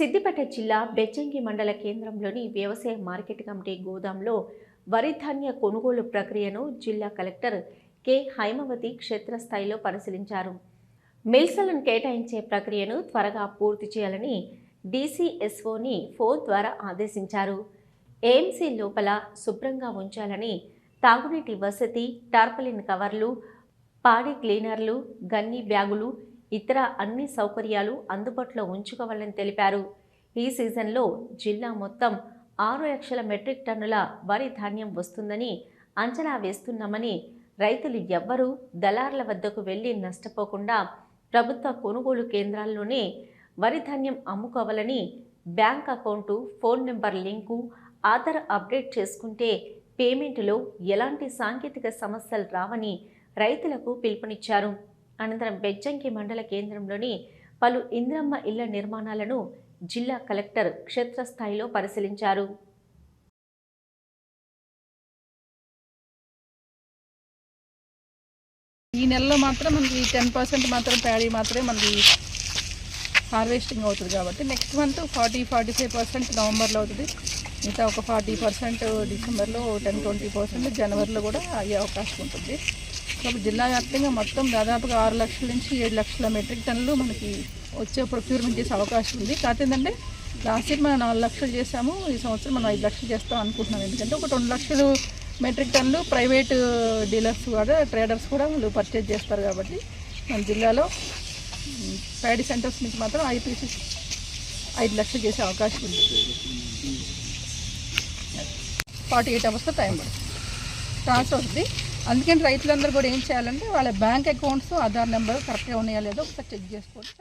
సిద్దిపేట జిల్లా బెచ్చంగి మండల కేంద్రంలోని వ్యవసాయ మార్కెట్ కమిటీ గోదాంలో వరి ధాన్య కొనుగోలు ప్రక్రియను జిల్లా కలెక్టర్ కె. హైమవతి క్షేత్రస్థాయిలో పరిశీలించారు. మిల్సలను కేటాయించే ప్రక్రియను త్వరగా పూర్తి చేయాలని డీసీఎస్ఓని ఫోన్ ద్వారా ఆదేశించారు. ఏఎంసీ లోపల శుభ్రంగా ఉంచాలని తాగునీటి వసతి టార్పలిన్ కవర్లు పాడి క్లీనర్లు గన్ని బ్యాగులు ఇతర అన్ని సౌకర్యాలు అందుబాటులో ఉంచుకోవాలని తెలిపారు. ఈ సీజన్లో జిల్లా మొత్తం ఆరు లక్షల మెట్రిక్ టన్నుల వరి ధాన్యం వస్తుందని అంచనా వేస్తున్నామని రైతులు ఎవ్వరూ దళారుల వద్దకు వెళ్ళి నష్టపోకుండా ప్రభుత్వ కొనుగోలు కేంద్రాల్లోనే వరి ధాన్యం అమ్ముకోవాలని bank account phone number link Aadhaar update చేసుకుంటే పేమెంటులో ఎలాంటి సాంకేతిక సమస్యలు రావని రైతులకు పిలుపునిచ్చారు. అనంతరం బెజ్జంకి మండల కేంద్రంలోని పలు ఇంద్రమ్మ ఇళ్ళ నిర్మాణాలను జిల్లా కలెక్టర్ క్షేత్రస్థాయిలో పరిశీలించారు. ఈ నెలలో మాత్రం మనకి టెన్ పర్సెంట్ మాత్రం ప్యాడీ మాత్రమే మనకి హార్వెస్టింగ్ అవుతుంది కాబట్టి next month forty forty five percent నవంబర్లో అవుతుంది. మిగతా ఒక ఫార్టీ పర్సెంట్ డిసెంబర్లో టెన్ ట్వంటీ పర్సెంట్ జనవరిలో కూడా అయ్యే అవకాశం ఉంటుంది. కాబట్టి జిల్లా వ్యాప్తంగా మొత్తం దాదాపుగా ఆరు లక్షల నుంచి ఏడు లక్షల మెట్రిక్ టన్నులు మనకి వచ్చే ప్రొక్యూర్మెంట్ చేసే అవకాశం ఉంది. కాకపోతే ఏంటంటే లాస్ట్ ఇయర్ మనం నాలుగు లక్షలు చేసాము ఈ సంవత్సరం మనం ఐదు లక్షలు చేస్తాం అనుకుంటున్నాం. ఎందుకంటే ఒక రెండు లక్షలు మెట్రిక్ టన్నులు ప్రైవేట్ డీలర్స్ కూడా ట్రేడర్స్ కూడా వాళ్ళు పర్చేజ్ చేస్తారు కాబట్టి మన జిల్లాలో ప్యాడీ సెంటర్స్ నుంచి మాత్రం ఐపీసీ ఐదు లక్షలు చేసే అవకాశం ఉంది. ఫార్టీ ఎయిట్ అవర్స్లో టైం పడుతుంది. ట్రాన్స్ఫర్ ఉంది. అందుకని రైతులందరూ కూడా ఏం చేయాలంటే వాళ్ళ బ్యాంక్ అకౌంట్స్ ఆధార్ నెంబర్ కరెక్ట్గా ఉన్నాయా లేదో ఒకసారి చెక్ చేసుకోండి